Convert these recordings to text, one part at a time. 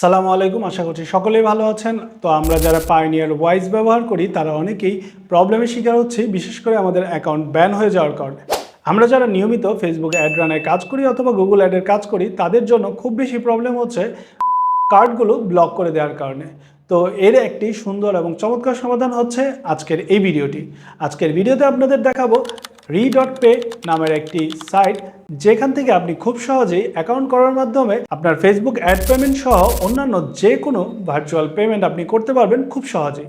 সালামু আলাইকুম, আশা করছি সকলেই ভালো আছেন। তো আমরা যারা পাইনিয়ার ওয়াইজ ব্যবহার করি, তারা অনেকেই প্রবলেমের শিকার হচ্ছে, বিশেষ করে আমাদের অ্যাকাউন্ট ব্যান হয়ে যাওয়ার কারণে। আমরা যারা নিয়মিত ফেসবুকে অ্যাড রানের কাজ করি অথবা গুগল অ্যাডের কাজ করি, তাদের জন্য খুব বেশি প্রবলেম হচ্ছে কার্ডগুলো ব্লক করে দেওয়ার কারণে। তো এর একটি সুন্দর এবং চমৎকার সমাধান হচ্ছে আজকের এই ভিডিওটি। আজকের ভিডিওতে আপনাদের দেখাবো রি ডট পে নামের একটি সাইট যেখান থেকে আপনি খুব সহজেই অ্যাকাউন্ট করার মাধ্যমে আপনার ফেসবুক অ্যাড পেমেন্ট সহ অন্যান্য যে কোনো ভার্চুয়াল পেমেন্ট আপনি করতে পারবেন খুব সহজেই।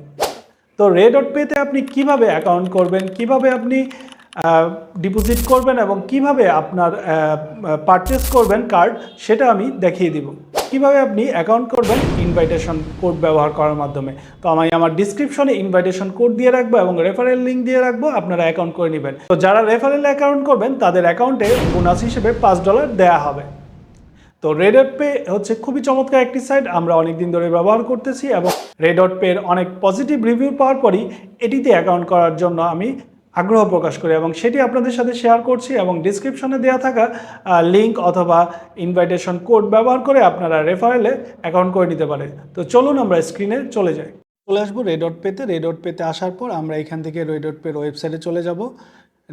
তো রে ডট পেতে আপনি কীভাবে অ্যাকাউন্ট করবেন, কীভাবে আপনি ডিপোজিট করবেন এবং কীভাবে আপনার পারচেস করবেন কার্ড সেটা আমি দেখিয়ে দিব। কীভাবে আপনি অ্যাকাউন্ট করবেন? ইনভাইটেশন কোড ব্যবহার করার মাধ্যমে। তো আমি আমার ডিসক্রিপশনে ইনভাইটেশন কোড দিয়ে রাখব এবং রেফারেল লিঙ্ক দিয়ে রাখব, আপনারা অ্যাকাউন্ট করে নেবেন। তো যারা রেফারেল অ্যাকাউন্ট করবেন, তাদের অ্যাকাউন্টে বোনাস হিসেবে পাঁচ ডলার দেওয়া হবে। তো রেডট পে হচ্ছে খুবই চমৎকার একটি সাইট আমরা অনেক দিন ধরে ব্যবহার করতেছি এবং রেডট পের অনেক পজিটিভ রিভিউ পাওয়ার পরই এটিতে অ্যাকাউন্ট করার জন্য আমি আগ্রহ প্রকাশ করি এবং সেটি আপনাদের সাথে শেয়ার করছি এবং ডিসক্রিপশনে দেওয়া থাকা লিঙ্ক অথবা ইনভাইটেশন কোড ব্যবহার করে আপনারা রেফারেলে অ্যাকাউন্ট করে নিতে পারেন। তো চলুন আমরা স্ক্রিনে চলে যাই। চলে আসব রেডট পেতে রেডট পেতে আসার পর আমরা এখান থেকে রেডট পের ওয়েবসাইটে চলে যাব।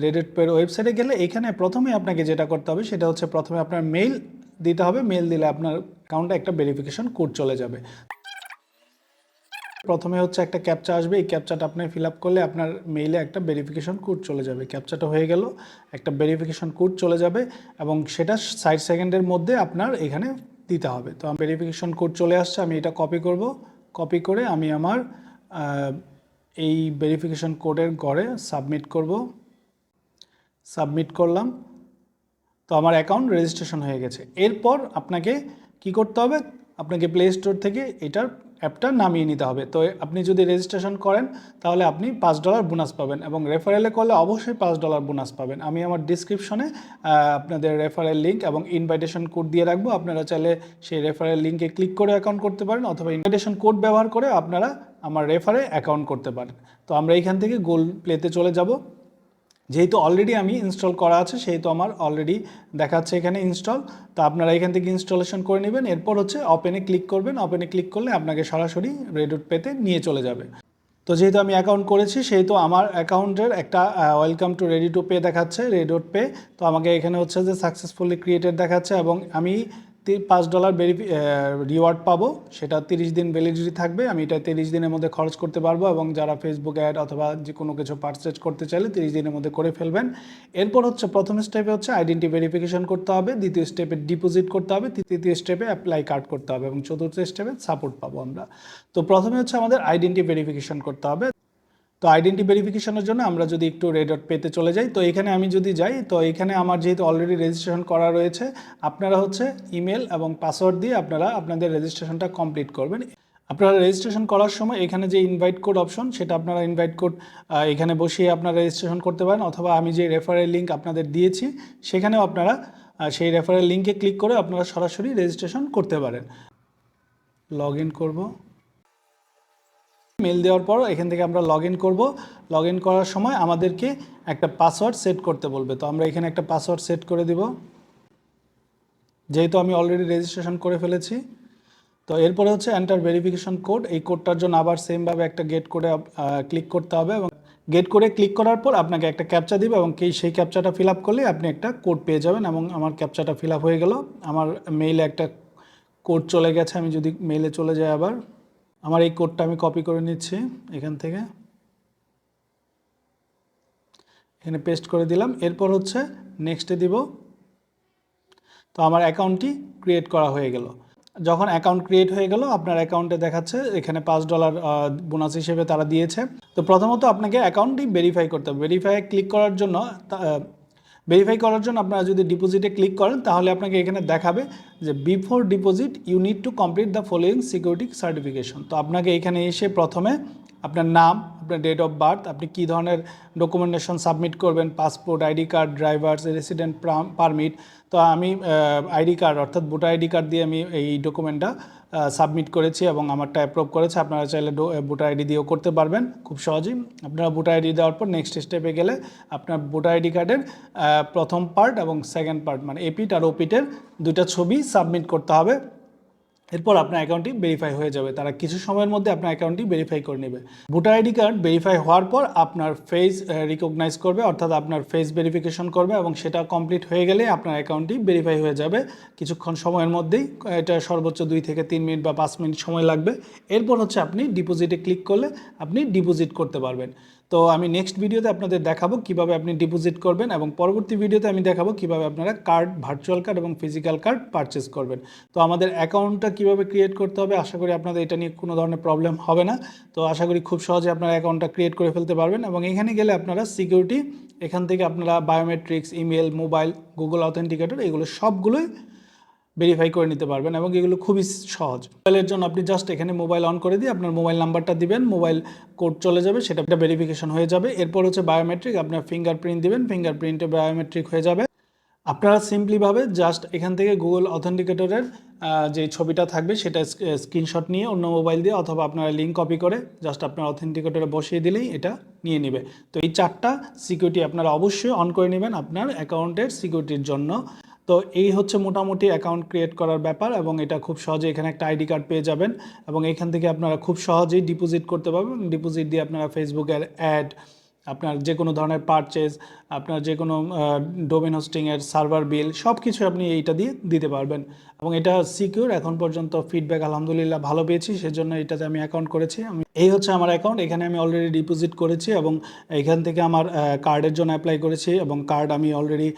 রেডট পের ওয়েবসাইটে গেলে এখানে প্রথমে আপনাকে যেটা করতে হবে সেটা হচ্ছে প্রথমে আপনার মেইল দিতে হবে। মেল দিলে আপনার অ্যাকাউন্টে একটা ভেরিফিকেশন কোড চলে যাবে। প্রথমে হচ্ছে একটা ক্যাপচা আসবে, এই ক্যাপচাটা আপনি ফিল আপ করলে আপনার মেইলে একটা ভেরিফিকেশন কোড চলে যাবে। ক্যাপচাটা হয়ে গেল, একটা ভেরিফিকেশন কোড চলে যাবে এবং সেটা ষাট সেকেন্ডের মধ্যে আপনার এখানে দিতে হবে। তো আমি ভেরিফিকেশন কোড চলে আসছে, আমি এটা কপি করব। কপি করে আমি আমার এই ভেরিফিকেশন কোডের ঘরে সাবমিট করব। সাবমিট করলাম। তো আমার অ্যাকাউন্ট রেজিস্ট্রেশন হয়ে গেছে। এরপর আপনাকে কি করতে হবে? আপনাকে প্লে স্টোর থেকে এটার অ্যাপটা নামিয়ে নিতে হবে। তো আপনি যদি রেজিস্ট্রেশন করেন, তাহলে আপনি পাঁচ ডলার বোনাস পাবেন এবং রেফারেলে করলে অবশ্যই পাঁচ ডলার বোনাস পাবেন। আমি আমার ডিসক্রিপশনে আপনাদের রেফারেল লিঙ্ক এবং ইনভাইটেশন কোড দিয়ে রাখব। আপনারা চাইলে সেই রেফারেল লিঙ্কে ক্লিক করে অ্যাকাউন্ট করতে পারেন অথবা ইনভাইটেশন কোড ব্যবহার করে আপনারা আমার রেফারে অ্যাকাউন্ট করতে পারেন। তো আমরা এইখান থেকে গোল প্লেতে চলে যাব। যেহেতু অলরেডি আমি ইনস্টল করা আছে, সেহেতু আমার অলরেডি দেখাচ্ছে এখানে ইনস্টল তো আপনারা এখান থেকে ইনস্টলেশন করে নেবেন। এরপর হচ্ছে ওপেনে ক্লিক করবেন। ওপেনে ক্লিক করলে আপনাকে সরাসরি রেডুট পেতে নিয়ে চলে যাবে। তো যেহেতু আমি অ্যাকাউন্ট করেছি, সেহেতু আমার অ্যাকাউন্টের একটা welcome to ready to pay দেখাচ্ছে রেডুট পে তো আমাকে এখানে হচ্ছে যে সাকসেসফুলি ক্রিয়েটেড দেখাচ্ছে এবং আমি পাঁচ ডলার রিওয়ার্ড পাবো। সেটা তিরিশ দিন ভ্যালিডিটি থাকবে। আমি এটা তিরিশ দিনের মধ্যে খরচ করতে পারব এবং যারা ফেসবুক অ্যাড অথবা যে কোনো কিছু পারচেজ করতে চাইলে তিরিশ দিনের মধ্যে করে ফেলবেন। এরপর হচ্ছে প্রথম স্টেপে হচ্ছে আইডেন্টি ভেরিফিকেশন করতে হবে। দ্বিতীয় স্টেপে ডিপোজিট করতে হবে। তৃতীয় স্টেপে অ্যাপ্লাই কার্ড করতে হবে এবং চতুর্থ স্টেপে সাপোর্ট পাবো আমরা। তো প্রথমে হচ্ছে আমাদের আইডেন্টি ভেরিফিকেশন করতে হবে। তো আইডেন্টি ভেরিফিকেশনের জন্য আমরা যদি একটু রেডট পেতে চলে যাই, তো এখানে আমি যদি যাই, তো এখানে আমার যেহেতু অলরেডি রেজিস্ট্রেশন করা রয়েছে, আপনারা হচ্ছে ইমেল এবং পাসওয়ার্ড দিয়ে আপনারা আপনাদের রেজিস্ট্রেশনটা কমপ্লিট করবেন। আপনারা রেজিস্ট্রেশন করার সময় এখানে যে ইনভাইট কোড অপশন সেটা আপনারা ইনভাইট কোড এখানে বসিয়ে আপনারা রেজিস্ট্রেশন করতে পারেন, অথবা আমি যে রেফারেল লিঙ্ক আপনাদের দিয়েছি, সেখানেও আপনারা সেই রেফারেল লিঙ্কে ক্লিক করে আপনারা সরাসরি রেজিস্ট্রেশন করতে পারেন। লগ ইন করব। মেল দেওয়ার পর এখান থেকে আমরা লগ ইন করব। লগ ইন করার সময় আমাদেরকে একটা পাসওয়ার্ড সেট করতে বলবে। তো আমরা এখানে একটা পাসওয়ার্ড সেট করে দিব। যেহেতু আমি অলরেডি রেজিস্ট্রেশন করে ফেলেছি। তো এরপরে হচ্ছে এন্টার ভেরিফিকেশন কোড এই কোডটার জন্য আবার সেমভাবে একটা গেট করে ক্লিক করতে হবে এবং গেট করে ক্লিক করার পর আপনাকে একটা ক্যাপচা দিবে এবং সেই ক্যাপচাটা ফিল আপ করলে আপনি একটা কোড পেয়ে যাবেন এবং আমার ক্যাপচাটা ফিল আপ হয়ে গেল। আমার মেইলে একটা কোড চলে গেছে। আমি যদি মেইলে চলে যাই আবার। আমার এই কোডটা আমি কপি করে নিচ্ছি এখান থেকে। এখানে পেস্ট করে দিলাম। এরপর হচ্ছে নেক্সটে দিব। তো আমার অ্যাকাউন্টটি ক্রিয়েট করা হয়ে গেল। যখন অ্যাকাউন্ট ক্রিয়েট হয়ে গেল, আপনার অ্যাকাউন্টে দেখাচ্ছে এখানে পাঁচ ডলার বোনাস হিসেবে তারা দিয়েছে। তো প্রথমত আপনাকে অ্যাকাউন্টটি ভেরিফাই করতে হবে। ভেরিফাই ক্লিক করার জন্য ভেরিফাই করার জন্য আপনারা যদি ডিপোজিটে ক্লিক করেন, তাহলে আপনাকে এখানে দেখাবে যে before deposit you need to complete the following security certification তো আপনাকে এখানে এসে প্রথমে আপনার নাম, আপনার ডেট অফ বার্থ আপনি কী ধরনের ডকুমেন্টেশন সাবমিট করবেন passport ID card driver's resident permit তো আমি আইডি কার্ড অর্থাৎ ভোটার আইডি কার্ড দিয়ে আমি এই ডকুমেন্টটা সাবমিট করেছি এবং আমারটা অ্যাপ্রুভ করেছে। আপনারা চাইলে ভোটার আইডি দিয়েও করতে পারবেন, খুব সহজেই। আপনারা ভোটার আইডি দেওয়ার পর নেক্সট স্টেপে গেলে আপনার ভোটার আইডি কার্ডের প্রথম পার্ট এবং সেকেন্ড পার্ট মানে এপিট আর ওপিটের দুইটা ছবি সাবমিট করতে হবে। এরপর আপনার অ্যাকাউন্টটি ভেরিফাই হয়ে যাবে। তারা কিছু সময়ের মধ্যে আপনার অ্যাকাউন্টটি ভেরিফাই করে নেবে। ভোটার আইডি কার্ড ভেরিফাই হওয়ার পর আপনার ফেস রিকগনাইজ করবে, অর্থাৎ আপনার ফেস ভেরিফিকেশন করবে এবং সেটা কমপ্লিট হয়ে গেলে আপনার অ্যাকাউন্টটি ভেরিফাই হয়ে যাবে। কিছুক্ষণ সময়ের মধ্যেই, এটা সর্বোচ্চ দুই থেকে তিন মিনিট বা পাঁচ মিনিট সময় লাগবে। এরপর হচ্ছে আপনি ডিপোজিটে ক্লিক করলে আপনি ডিপোজিট করতে পারবেন। তো আমি নেক্সট ভিডিওতে আপনাদের দেখাবো কীভাবে আপনি ডিপোজিট করবেন এবং পরবর্তী ভিডিওতে আমি দেখাবো কীভাবে আপনারা কার্ড ভার্চুয়াল কার্ড এবং ফিজিক্যাল কার্ড পারচেস করবেন। তো আমাদের অ্যাকাউন্টটা কীভাবে ক্রিয়েট করতে হবে আশা করি আপনাদের এটা নিয়ে কোনো ধরনের প্রবলেম হবে না। তো আশা করি খুব সহজে আপনারা অ্যাকাউন্টটা ক্রিয়েট করে ফেলতে পারবেন এবং এখানে গেলে আপনারা সিকিউরিটি এখান থেকে আপনারা biometrics email mobile Google authenticator এগুলো সবগুলোই ভেরিফাই করে নিতে পারবেন এবং এগুলো খুবই সহজ। মোবাইলের জন্য আপনি জাস্ট এখানে মোবাইল অন করে দিয়ে আপনার মোবাইল নাম্বারটা দিবেন মোবাইল কোড চলে যাবে, সেটা একটা ভেরিফিকেশন হয়ে যাবে। এরপর হচ্ছে বায়োমেট্রিক আপনার ফিঙ্গারপ্রিন্ট দিবেন ফিঙ্গারপ্রিন্টে বায়োমেট্রিক হয়ে যাবে। আপনারা সিম্পলিভাবে জাস্ট এখান থেকে গুগল অথেন্টিকেটরের যে ছবিটা থাকবে, সেটা স্ক্রিনশট নিয়ে অন্য মোবাইল দিয়ে অথবা আপনারা লিঙ্ক কপি করে জাস্ট আপনার অথেন্টিকেটরে বসিয়ে দিলেই এটা নিয়ে নেবে। তো এই চারটা সিকিউরিটি আপনারা অবশ্যই অন করে নেবেন আপনার অ্যাকাউন্টের সিকিউরিটির জন্য। তো এই হচ্ছে মোটামুটি অ্যাকাউন্ট ক্রিয়েট করার ব্যাপার এবং এটা খুব সহজে এখানে একটা আইডি কার্ড পেয়ে যাবেন এবং এখান থেকে আপনারা খুব সহজেই ডিপোজিট করতে পারবেন। ডিপোজিট দিয়ে আপনারা ফেসবুকের অ্যাড আপনার যে কোনো ধরনের পারচেজ আপনার যে কোনো ডোমেন হোস্টিংয়ের সার্ভার বিল সব কিছু আপনি এইটা দিয়ে দিতে পারবেন। এবং এটা সিকিউর এখন পর্যন্ত ফিডব্যাক আলহামদুলিল্লাহ ভালো পেয়েছি, সেজন্য এটাতে আমি অ্যাকাউন্ট করেছি। আমি, এই হচ্ছে আমার অ্যাকাউন্ট এখানে আমি অলরেডি ডিপোজিট করেছি এবং এখান থেকে আমার কার্ডের জন্য অ্যাপ্লাই করেছি এবং কার্ড আমি অলরেডি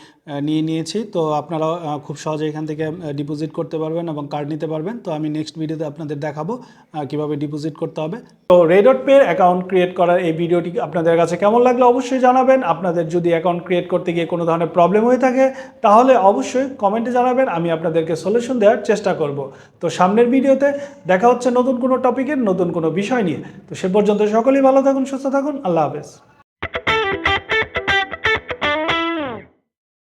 নিয়ে নিয়েছি। তো আপনারা খুব সহজে এখান থেকে ডিপোজিট করতে পারবেন এবং কার্ড নিতে পারবেন। তো আমি নেক্সট ভিডিওতে আপনাদের দেখাবো কীভাবে ডিপোজিট করতে হবে। তো রেডট পে অ্যাকাউন্ট ক্রিয়েট করার এই ভিডিওটি আপনাদের কাছে কেমন লাগল অবশ্যই জানাবেন। আপনাদের যদি অ্যাকাউন্ট ক্রিয়েট করতে গিয়ে কোনো ধরনের প্রবলেম হয়ে থাকে, তাহলে অবশ্যই কমেন্টে জানাবেন, আমি আপনাদেরকে সলিউশন দেওয়ার চেষ্টা করব। তো সামনের ভিডিওতে দেখা হচ্ছে নতুন কোনো টপিকের নতুন কোনো বিষয় নিয়ে। তো সে পর্যন্ত সকলেই ভালো থাকুন, সুস্থ থাকুন, আল্লাহ হাফেজ।